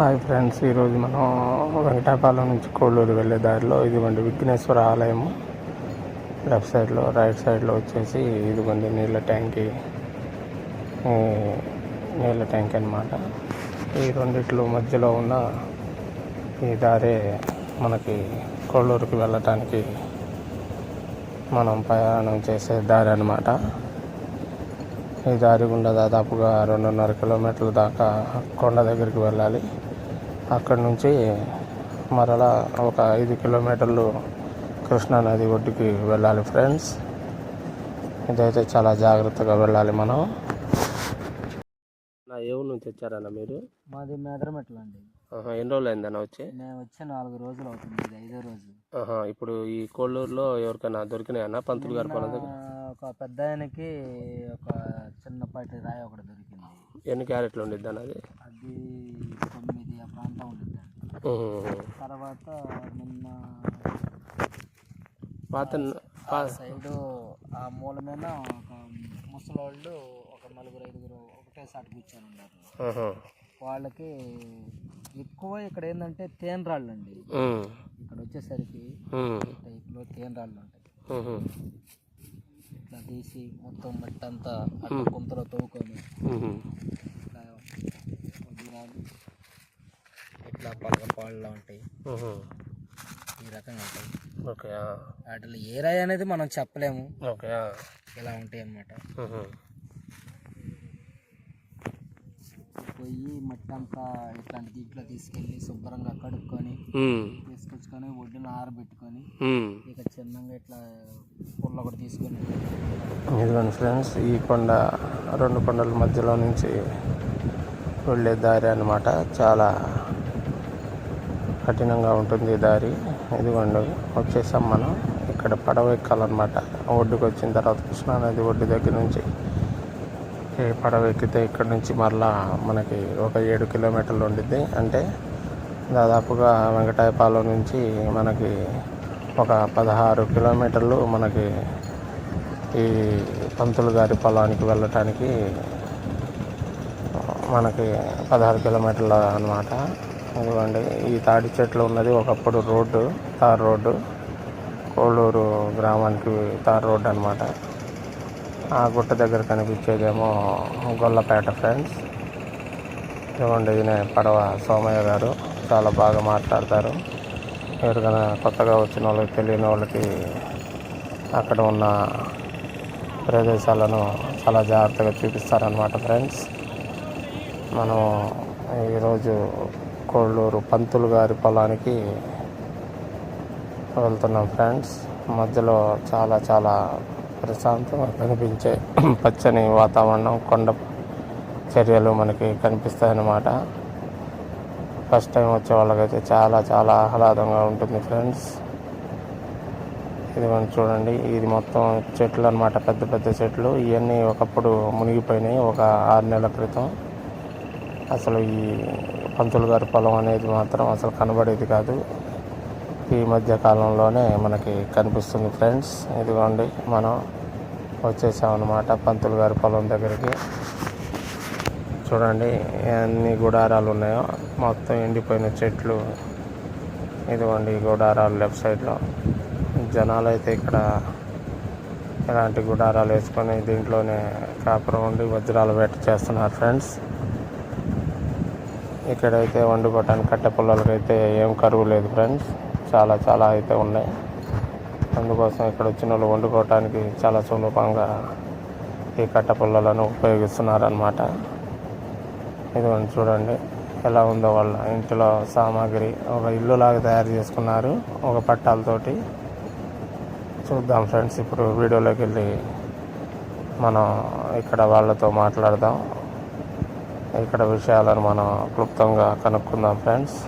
Hi friends ఈరోజు మనం వెంకటాపాలెం నుంచి కోళ్ళూరు వెళ్ళే దారిలో ఇదిగోండి విఘ్నేశ్వర ఆలయము. లెఫ్ట్ సైడ్లో రైట్ సైడ్లో వచ్చేసి ఇదిగోండి నీళ్ళ ట్యాంకి. నీళ్ళ ట్యాంక్ అన్నమాట. ఈ రెండిట్లో మధ్యలో ఉన్న ఈ దారే మనకి కోళ్ళూరుకి వెళ్ళటానికి మనం ప్రయాణం చేసే దారి అనమాట ఈ దారి గుండా దాదాపుగా రెండున్నర కిలోమీటర్ల దాకా కొండ దగ్గరికి వెళ్ళాలి. అక్కడి నుంచి మరలా ఒక ఐదు కిలోమీటర్లు కృష్ణా నది ఒడ్డుకి వెళ్ళాలి ఫ్రెండ్స్. ఇదైతే చాలా జాగ్రత్తగా వెళ్ళాలి మనం. నా ఏ ఊరు నుంచి వచ్చారన్న మీరు? మాది మేదరమెట్ల అండి. ఎన్ని రోజులు అయిందన్న వచ్చి? మేము వచ్చి నాలుగు రోజులు అవుతుంది ఇది ఐదో రోజు. ఇప్పుడు ఈ కోళ్ళూరులో ఎవరికైనా దొరికినాయన్న? పంతులు గారి పొలం దగ్గర? ఆ, ఒక పెద్ద ఆయనకి ఒక రాయి ఒకటి దొరికింది. ఎన్ని క్యారెట్లు ఉండిద్ది అన్నది? అది తొమ్మిది ఆ ప్రాంతం ఉండిద్దండి తర్వాత నిన్న పాత సైడు ఆ మూల మీద ఒక ముసలోళ్ళు ఒక నలుగురు ఐదుగురు ఒకటేసారి కూర్చొని ఉన్నారు. వాళ్ళకి ఎక్కువ ఇక్కడ ఏంటంటే తేనె రాళ్ళు అండి ఇక్కడ వచ్చేసరికి టైప్లో తేనె రాళ్ళు ఉంటాయి. తీసి మొత్తం మట్టి అంతా అట్లా గుంతలో తవ్వుకొని ఉహు. ఇట్లా వదిలాలు ఇట్లా ఉంటాయి ఉహు. ఈ రకంగా ఉంటాయి ఓకే. వాటిలో ఏ రాయి అనేది మనం చెప్పలేము ఓకే. ఇలా ఉంటాయి అన్నమాట ఉహు. పోయి మట్టి అంతా ఇట్లాంటి దీంట్లో తీసుకెళ్ళి శుభ్రంగా కడుక్కొని తీసుకొచ్చుకొని ఒడ్డున ఆరబెట్టుకొని. ఇక చిన్నగా ఇట్లా పుల్ల ఒకటి తీసుకొని ఇదిగోండి ఫ్రెండ్స్ ఈ కొండ రెండు కొండల మధ్యలో నుంచి వెళ్ళే దారి అన్నమాట. చాలా కఠినంగా ఉంటుంది ఈ దారి. ఇదిగోండి వచ్చేసాం మనం. ఇక్కడ పడవ ఎక్కాలన్నమాట. ఒడ్డుకు వచ్చిన తర్వాత కృష్ణానది ఒడ్డు దగ్గర నుంచి పడవ ఎక్కితే ఇక్కడ నుంచి మరలా మనకి ఒక ఏడు కిలోమీటర్లు ఉండిద్ది. అంటే దాదాపుగా వెంకటాయపాలెం నుంచి మనకి ఒక పదహారు కిలోమీటర్లు మనకి ఈ పంతులు గారి పొలానికి వెళ్ళటానికి మనకి పదహారు కిలోమీటర్ల అనమాట ఇదిగోండి ఈ తాడి చెట్లు ఉన్నది ఒకప్పుడు రోడ్డు తార్ రోడ్డు కోళ్ళూరు గ్రామానికి తార్ రోడ్డు అనమాట ఆ గుట్ట దగ్గర కనిపించేదేమో గొల్లపేట ఫ్రెండ్స్. ఇదిగోండి వినే పడవ సోమయ్య గారు చాలా బాగా మాట్లాడతారు. ఎవరికైనా కొత్తగా వచ్చిన వాళ్ళకి తెలియని వాళ్ళకి అక్కడ ఉన్న ప్రదేశాలను చాలా జాగ్రత్తగా చూపిస్తారనమాట ఫ్రెండ్స్. మనం ఈరోజు కోళ్ళూరు పంతులు గారి పొలానికి వెళ్తున్నాం ఫ్రెండ్స్. మధ్యలో చాలా చాలా ప్రశాంతం కనిపించే పచ్చని వాతావరణం కొండ చర్యలు మనకి కనిపిస్తాయన్నమాట. ఫస్ట్ టైం వచ్చే వాళ్ళకైతే చాలా చాలా ఆహ్లాదంగా ఉంటుంది ఫ్రెండ్స్. ఇది మనం చూడండి ఇది మొత్తం చెట్లు అన్నమాట పెద్ద పెద్ద చెట్లు. ఇవన్నీ ఒకప్పుడు మునిగిపోయినాయి ఒక ఆరు నెలల క్రితం. అసలు ఈ పంతులు గారి పొలం అనేది మాత్రం అసలు కనబడేది కాదు. ఈ మధ్య కాలంలోనే మనకి కనిపిస్తుంది ఫ్రెండ్స్. ఇదిగోండి మనం వచ్చేసామన్నమాట పంతులు గారి పొలం దగ్గరికి. చూడండి ఎన్ని గుడారాలు ఉన్నాయో మొత్తం ఎండిపోయిన చెట్లు. ఇదిగోండి గుడారాలు లెఫ్ట్ సైడ్లో. జనాలు అయితే ఇక్కడ ఇలాంటి గుడారాలు వేసుకొని దీంట్లోనే కాపురం ఉండి వజ్రాలు వేట చేస్తున్నారు ఫ్రెండ్స్. ఇక్కడైతే వండుకోవటానికి కట్టె పొలాలకైతే ఏం కరువు లేదు ఫ్రెండ్స్. చాలా చాలా అయితే ఉన్నాయి. అందుకోసం ఇక్కడ వచ్చిన వాళ్ళు వండుకోవటానికి చాలా సులభంగా ఈ కట్టె పుల్లలను ఉపయోగిస్తున్నారన్నమాట. ఇదిగోండి చూడండి ఎలా ఉందో వాళ్ళ ఇంటిలో సామాగ్రి. ఒక ఇల్లు లాగా తయారు చేసుకున్నారు ఒక పట్టాలతోటి. చూద్దాం ఫ్రెండ్స్ ఇప్పుడు వీడియోలోకి వెళ్ళి మనం ఇక్కడ వాళ్ళతో మాట్లాడదాం. ఇక్కడ విషయాలను మనం క్లుప్తంగా కనుక్కుందాం ఫ్రెండ్స్.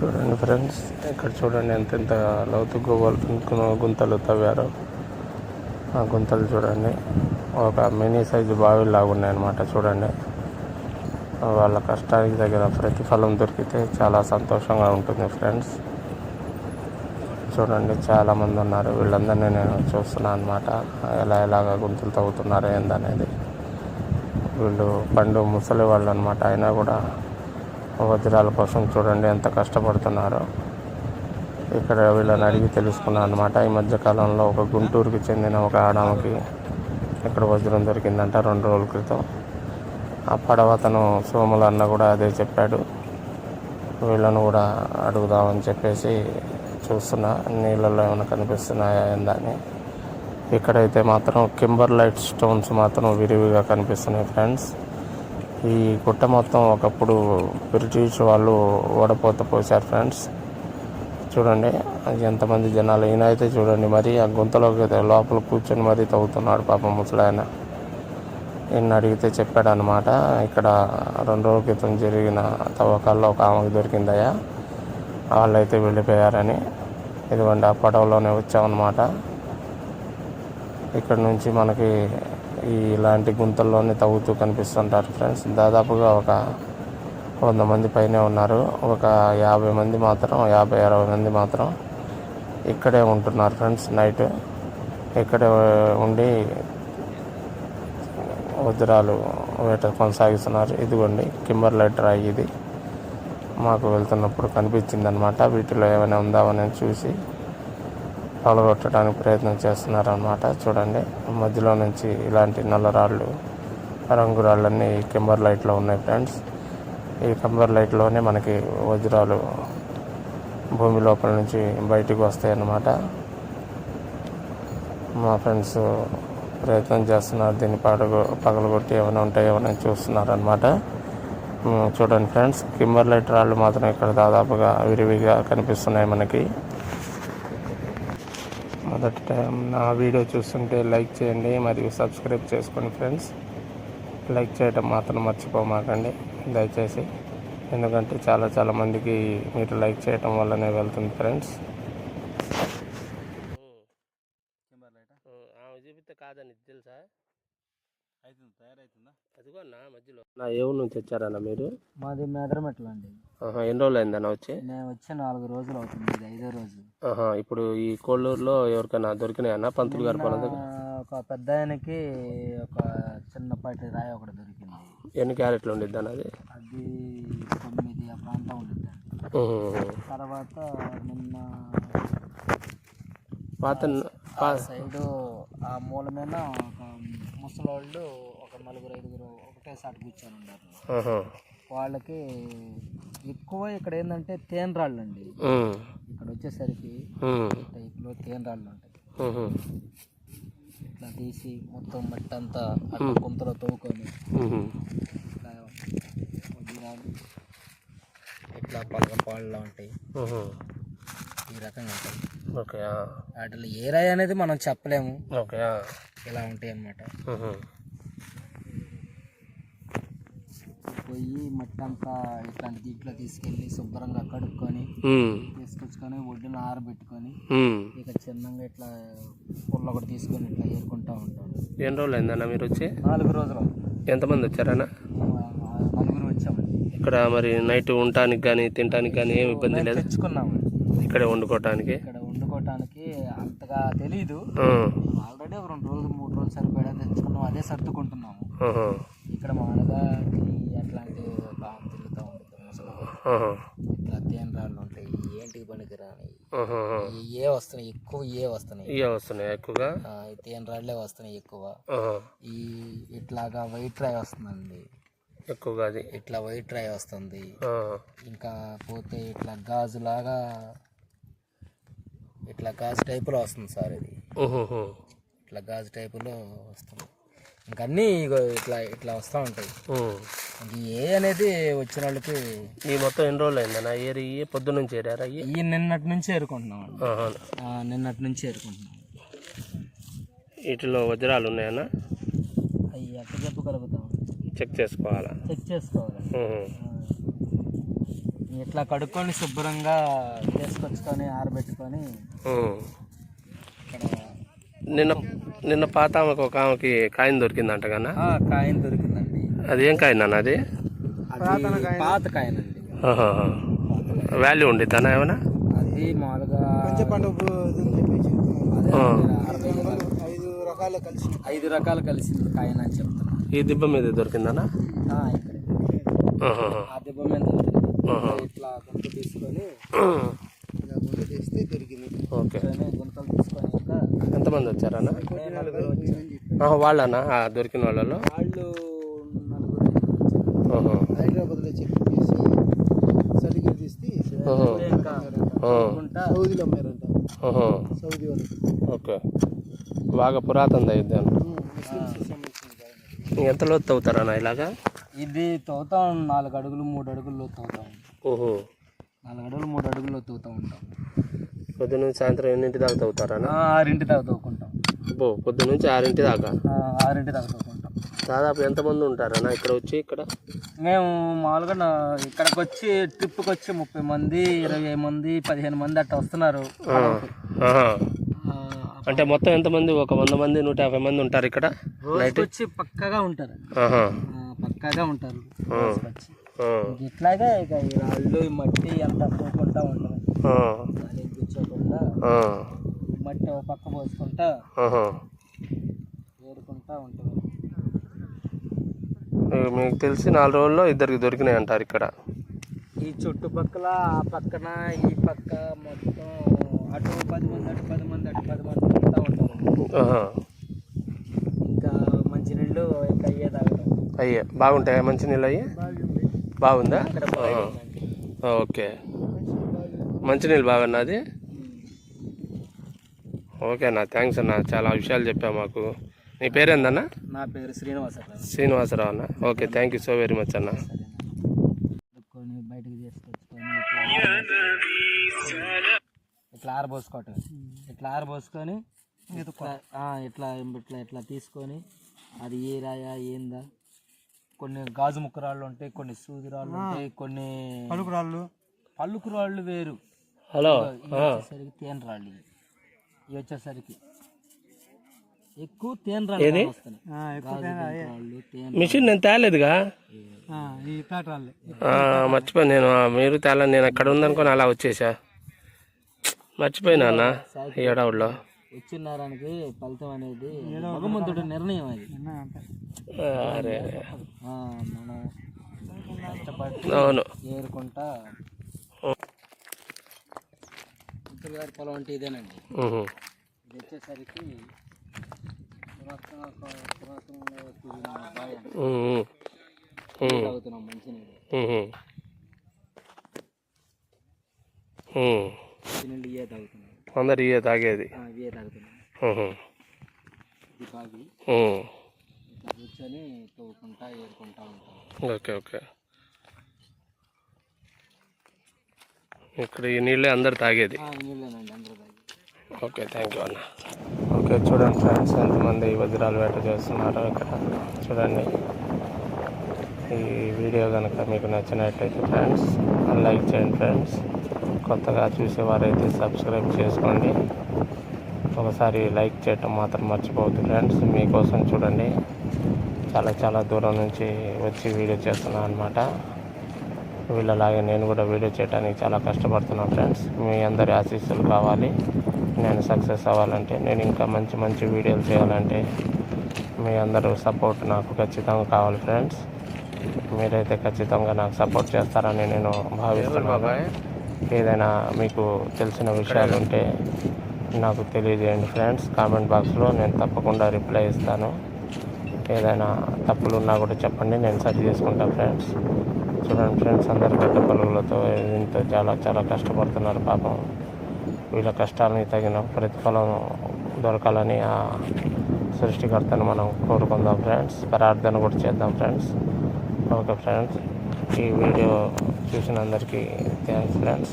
చూడండి ఫ్రెండ్స్ ఇక్కడ చూడండి ఎంత ఎంత లోతు గువ్వలు గుంతలు తవ్వారు. ఆ గుంతలు చూడండి ఒక మినీ సైజు బావిలాగా ఉన్నాయన్నమాట చూడండి. వాళ్ళ కష్టానికి తగిన ప్రతిఫలం దొరికితే చాలా సంతోషంగా ఉంటుంది ఫ్రెండ్స్. చూడండి చాలామంది ఉన్నారు. వీళ్ళందరినీ నేను చూస్తున్నాను అనమాట ఎలా ఎలాగ గుంతలు తవ్వుతున్నారు ఏందనేది. వీళ్ళు పండు ముసలి వాళ్ళు అనమాట అయినా కూడా వజ్రాల కోసం చూడండి ఎంత కష్టపడుతున్నారో. ఇక్కడ వీళ్ళని అడిగి తెలుసుకున్నాను అనమాట ఈ మధ్యకాలంలో ఒక గుంటూరుకి చెందిన ఒక ఆడమకి ఇక్కడ వజ్రం దొరికిందంట రెండు రోజుల క్రితం. ఆ పడవ అతను సోముల అన్న కూడా అదే చెప్పాడు. వీళ్ళను కూడా అడుగుదామని చెప్పేసి చూస్తున్నా. నీళ్ళలో ఏమైనా కనిపిస్తున్నాయా ఏందని ఇక్కడైతే మాత్రం కింబర్ లైట్ స్టోన్స్ మాత్రం విరివిగా కనిపిస్తున్నాయి ఫ్రెండ్స్. ఈ గుట్ట మొత్తం ఒకప్పుడు బ్రిటిష్ వాళ్ళు ఓడపోత పోసారు ఫ్రెండ్స్. చూడండి ఎంతమంది జనాలు. ఈయన అయితే చూడండి మరి ఆ గుంతలోకి లోపల కూర్చొని మరీ తవ్వుతున్నాడు పాపం ముసలాయన. ఈయన అడిగితే చెప్పాడు అనమాట ఇక్కడ రెండు రోజుల క్రితం జరిగిన తవ్వకాల్లో ఒక ఆమెకు దొరికిందయ్యా. వాళ్ళైతే వెళ్ళిపోయారని. ఇదిగోండి ఆ పడవలోనే వచ్చామన్నమాట. ఇక్కడ నుంచి మనకి ఇలాంటి గుంతల్లోనే తవ్వుతూ కనిపిస్తుంటారు ఫ్రెండ్స్. దాదాపుగా ఒక వంద మంది పైనే ఉన్నారు. ఒక యాభై మంది మాత్రం యాభై అరవై మంది మాత్రం ఇక్కడే ఉంటున్నారు ఫ్రెండ్స్ నైట్. ఇక్కడే ఉండి వజ్రాలు వేట కొనసాగిస్తున్నారు. ఇదిగోండి కింబర్ లైటర్ రాయి ఇది. మాకు వెళ్తున్నప్పుడు కనిపించింది అనమాట వీటిలో ఏమైనా ఉందామని చూసి పగలగొట్టడానికి ప్రయత్నం చేస్తున్నారనమాట చూడండి మధ్యలో నుంచి ఇలాంటి నల్ల రాళ్ళు రంగు రాళ్ళన్నీ ఈ లైట్లో ఉన్నాయి ఫ్రెండ్స్. ఈ కెంబర్ లైట్లోనే మనకి వజ్రాలు భూమి లోపల నుంచి బయటికి వస్తాయి అన్నమాట మా ఫ్రెండ్స్ ప్రయత్నం చేస్తున్నారు దీన్ని పడగ పగలగొట్టి ఏమైనా ఉంటాయో అని చూస్తున్నారనమాట చూడండి ఫ్రెండ్స్ కింబర్ లైట్ రాళ్ళు మాత్రం ఇక్కడ దాదాపుగా విరివిగా కనిపిస్తున్నాయి మనకి. మొదటి టైం నా వీడియో చూస్తుంటే లైక్ చేయండి మరియు సబ్స్క్రైబ్ చేసుకోండి ఫ్రెండ్స్. లైక్ చేయడం మాత్రం మర్చిపోమాకండి. దయచేసి. ఎందుకంటే చాలా చాలా మందికి మీరు లైక్ చేయడం వల్లనే వెళ్తుంది ఫ్రెండ్స్ కింబర్ లైట్ ఆమె చూపిస్తే కాదని తెలుసా అవుతుంది తయారవుతుందా అదిగో అన్న మధ్యలో నా ఏ ఊరు నుంచి వచ్చారన్న మీరు? మాది మెదరమెట్ల అండి. ఆహా, ఎన్ని రోజులు అయిందన్న వచ్చి? మేము వచ్చి నాలుగు రోజులు అవుతుంది ఇది ఐదో రోజు. ఆహా, ఇప్పుడు ఈ కోళ్ళూరులో ఎవరికైనా దొరికినాయన్న పంతులు గారి పొలం దగ్గర? ఆ, ఒక పెద్ద ఆయనకి ఒక చిన్నపాటి రాయి ఒకటి దొరికింది. ఎన్ని క్యారెట్లు ఉండిద్ది అన్న అది? అది తొమ్మిది ఆ ప్రాంతం ఉహు. తర్వాత నిన్న పాత ఆ సైడు ఆ మూల మీద ఒక ముసలోళ్ళు ఒక నలుగురు ఐదుగురు ఒకటేసారి కూర్చొని ఉన్నారు. వాళ్ళకి ఎక్కువ ఇక్కడ ఏంటంటే తేనె రాళ్ళు అండి. ఇక్కడ వచ్చేసరికి. టైప్లో తేనె రాళ్ళు ఉంటాయి. ఇట్లా తీసి మొత్తం మట్టి అంతా అట్లా గుంతలో తవ్వుకొని. ఇట్లా వదిలాలు ఇట్లా పలక పాళ్ళలో ఉంటాయి. ఈ రకంగా ఉంటాయి ఓకే. వాటిలో ఏ రాయి అనేది మనం చెప్పలేము ఓకే. ఇలా ఉంటాయి అన్నమాట. పోయి మట్టి అంతా ఇట్లాంటి దీంట్లో తీసుకెళ్ళి శుభ్రంగా కడుక్కొని. తీసుకొచ్చుకొని ఒడ్డున ఆరబెట్టుకొని. ఇక చిన్నగా ఇట్లా పుల్ల ఒకటి తీసుకొని ఇట్లా ఏరుకుంటూ ఉంటాం ఎన్ని రోజులు అయిందన్న మీరు వచ్చి నాలుగు రోజులు ఎంతమంది వచ్చారన్న నలుగురు వచ్చామండి ఇక్కడ మరి నైట్ ఉండటానికి కానీ తినటానికి కానీ ఏమి ఇబ్బంది లేదు తెచ్చుకున్నామండి ఇక్కడే వండుకోవటానికి ఇక్కడ వండుకోవటానికి అంతగా తెలీదు. ఆల్రెడీ ఒక రెండు రోజులు మూడు రోజులు సరిపడా తెచ్చుకున్నాం అదే సర్దుకుంటున్నాము. ఇక్కడ మామూలుగా అట్లాంటి బాగా తిరుగుతూ ఉంటుంది. ఇట్లా తేనె రాళ్ళు ఉంటాయి ఏంటికి పనికిరాని. ఏ వస్తున్నాయి ఎక్కువ ఏ వస్తున్నాయి ఇవే వస్తున్నాయి ఎక్కువగా తేనె రాళ్ళే వస్తున్నాయి ఎక్కువ. ఈ ఇట్లాగా వైట్ రాయి వస్తుందండి ఎక్కువగా అది. ఇట్లా వైట్ రాయి వస్తుంది. ఇంకా పోతే ఇట్లా గాజులాగా ఇట్లా గాజు టైపులో వస్తుంది సార్ ఇది. ఇట్లా గాజు టైపులో వస్తుంది. ఇంకా అన్నీ ఇట్లా ఇట్లా వస్తూ ఉంటాయి. ఏ అనేది వచ్చిన వాళ్ళకి ఈ మొత్తం ఎన్ని రోజులు అయిందన్న ఏరి పొద్దు నుంచి ఏరారా ఈ? నిన్నటి నుంచి ఏరుకుంటున్నాం నిన్నటి నుంచి ఏరుకుంటున్నాం. వీటిలో వజ్రాలు ఉన్నాయన్న? అవి ఎట్లా చెప్పగలుగుతాం. చెక్ చేసుకోవాలా? చెక్ చేసుకోవాలి. ఇట్లా కడుక్కొని శుభ్రంగా తీసుకొచ్చుకొని ఆరబెట్టుకొని నిన్న నిన్న పాత ఆమెకు ఒక ఆమెకి కాయిన్ దొరికిందంట కన్నా? ఆ, కాయిన్ దొరికిందండి. అది ఏం కాయిన్ అన్న అది? పాత కాయనండి ఆహాహా. వాల్యూ ఉండిద్దానా ఏమైనా అది మామూలుగా. ఐదు రకాలు కలిసి ఐదు రకాలు కలిసింది కాయన అని చెప్తున్నా. ఈ దిబ్బ మీద దొరికిందనా? ఆ, దెబ్బ మీద. ఇట్లా గుంత తీసుకొని ఇలా చేస్తే దొరికింది. ఓకే. గుంతలు తీసుకొని ఇంకా ఎంతమంది వచ్చారన్నా వాళ్ళనా? ఆ, దొరికిన వాళ్ళలో? వాళ్ళు. హైదరాబాద్లో చెక్ చేసి సర్టిఫికేట్ తీసి ఆహా. ఇంకా ఆ. గుంట సౌదీలో అమ్మారంట ఆహా. సౌదీ వాళ్ళు. ఓకే. బాగా పురాతన ముస్లిమ్స్ కాదు. ఎంత లోతు తవ్వుతారన్నా ఇలాగా? ఇది తవ్వుతాం నాలుగు అడుగులు మూడు అడుగుల్లో తవ్వుతాం ఓహో. నాలుగు అడుగులు మూడు అడుగుల్లో తవ్వుతూ ఉంటాం. పొద్దున్న నుంచి సాయంత్రం ఎన్నింటి దాకా తవ్వుతారన్నా ఆ, ఆరింటి దాకా తవ్వుకుంటాం. అబ్బో పొద్దు నుంచి ఆరింటి దాకా? ఆరింటి దాకా తవ్వుకుంటాం. దాదాపు ఎంతమంది ఉంటారన్నా ఇక్కడ వచ్చి ఇక్కడ? మేము మామూలుగా ఇక్కడికి వచ్చి ట్రిప్కి వచ్చి ముప్పై మంది ఇరవై మంది పదిహేను మంది అట్లా వస్తున్నారు. అంటే మొత్తం ఎంతమంది? ఒక వంద మంది నూట యాభై మంది ఉంటారు ఇక్కడ? రోజుకి వచ్చి పక్కాగా ఉంటారు. పక్కాగా ఉంటారు. ఇట్లాగే ఇక ఈ రాళ్ళు ఈ మట్టి అంతా పోకుండా ఉంటాం ఆ, దానికి కూర్చోకుండా మట్టి ఒక పక్క పోసుకుంటా. ఏరుకుంటా ఉంటాం ఇక మీకు తెలిసి నాలుగు రోజుల్లో ఇద్దరికి దొరికినాయి అంటారు ఇక్కడ. ఈ చుట్టుపక్కల ఆ పక్కన ఈ పక్క మొత్తం అటు పది మంది అటు పది మంది అటు పది మంది ఉంటా ఉంటారు. ఆహా. ఇంకా ఇంకా అయ్యే తాగడం అయ్యే. బాగుంటాయా? మంచి నీళ్ళు అయ్యి? బాగుందా. ఓకే. మంచినీళ్ళు బాగన్నా అది ఓకే అన్న. థ్యాంక్స్ అన్న. చాలా విషయాలు చెప్పావు మాకు. నీ పేరేందన్నా? నా పేరు శ్రీనివాసరావు. శ్రీనివాసరావు అన్న. Okay. Thank you so very much అన్న. ఇట్లా ఆరబోసుకోవటం ఇట్లా ఆరబోసుకొని ఇట్లా ఆ, ఇట్లా ఇట్లా ఇట్లా తీసుకొని అది ఏ రాయా ఏందా? కొన్ని గాజు ముక్క రాళ్ళు ఉంటాయి కొన్ని సూది రాళ్ళు ఉంటాయి కొన్ని పలుకు రాళ్ళు. పలుకు రాళ్ళు వేరు. హలో వచ్చేసరికి తేనె రాళ్ళు ఇవి. ఇవి వచ్చేసరికి ఎక్కువ తేనె రాళ్ళు వస్తున్నాయి మిషన్ నేను తేలేదుగా? మర్చిపోయాను నేను. ఆ, మీరు తేలా నేను అక్కడ ఉందనుకొని అలా వచ్చేసా. మర్చిపోయినా అన్న ఈ నేరానికి ఫలితం అనేది భగవంతుడి నిర్ణయం అది. అరే మనం కష్టపడి అవును. ఏరుకుంటా ఇప్పుడు గారి పొలం అంటే ఇదేనండి. ఇది వచ్చేసరికి పురాతన. ఉహు. తాగుతున్నాం మంచినీళ్ళు. ఇవే తాగుతున్నాం అందరు తాగేది. ఇవే తాగుతున్నాం ఉహు. ఇది బావి ఉహు. ఇట్లా కూర్చొని తవ్వుకుంటా ఏరుకుంటా ఉంటాం ఓకే ఓకే. ఇక్కడ ఈ నీళ్ళే అందరు తాగేది. నీళ్ళేనండి అందరూ తాగి ఓకే థ్యాంక్ యూ అన్న. ఓకే చూడండి ఫ్రెండ్స్ ఎంతమంది వజ్రాలు వేట చేస్తున్నారు ఇక్కడ. చూడండి. ఈ వీడియో కనుక మీకు నచ్చినట్టయితే ఫ్రెండ్స్ లైక్ చేయండి ఫ్రెండ్స్. కొత్తగా చూసేవారైతే సబ్స్క్రైబ్ చేసుకోండి. ఒకసారి లైక్ చేయటం మాత్రం మర్చిపోవద్దు ఫ్రెండ్స్ మీకోసం చూడండి. చాలా చాలా దూరం నుంచి వచ్చి వీడియో చేస్తున్నాను అనమాట వీళ్ళలాగే నేను కూడా వీడియో చేయడానికి చాలా కష్టపడుతున్నాను ఫ్రెండ్స్. మీ అందరి ఆశీస్సులు కావాలి. నేను సక్సెస్ అవ్వాలంటే నేను ఇంకా మంచి మంచి వీడియోలు చేయాలంటే మీ అందరూ సపోర్ట్ నాకు ఖచ్చితంగా కావాలి ఫ్రెండ్స్. మీరైతే ఖచ్చితంగా నాకు సపోర్ట్ చేస్తారని నేను భావిస్తున్నాను. ఏదైనా మీకు తెలిసిన విషయాలు ఉంటే నాకు తెలియజేయండి ఫ్రెండ్స్. కామెంట్ బాక్స్లో నేను తప్పకుండా రిప్లై ఇస్తాను. ఏదైనా తప్పులు ఉన్నా కూడా చెప్పండి నేను సరి చేసుకుంటాను ఫ్రెండ్స్. చూడండి ఫ్రెండ్స్ అందరు గడ్డ పలువులతో ఇంత చాలా చాలా కష్టపడుతున్నారు పాపం. వీళ్ళ కష్టాలని తగిన ప్రతిఫలం దొరకాలని ఆ సృష్టికర్తను మనం కోరుకుందాం ఫ్రెండ్స్. ప్రార్థన కూడా చేద్దాం ఫ్రెండ్స్. Okay friends. ఈ వీడియో చూసిన అందరికీ థ్యాంక్స్ ఫ్రెండ్స్.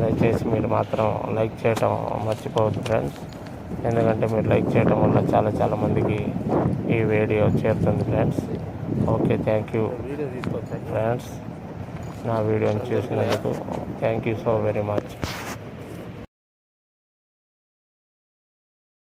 దయచేసి మీరు మాత్రం లైక్ చేయటం మర్చిపోవద్దు ఫ్రెండ్స్. ఎందుకంటే మీరు లైక్ చేయటం వల్ల చాలా చాలా మందికి ఈ వీడియో చేరుతుంది friends. Okay thank you friends. నా వీడియోని చూసినందుకు thank you so very much.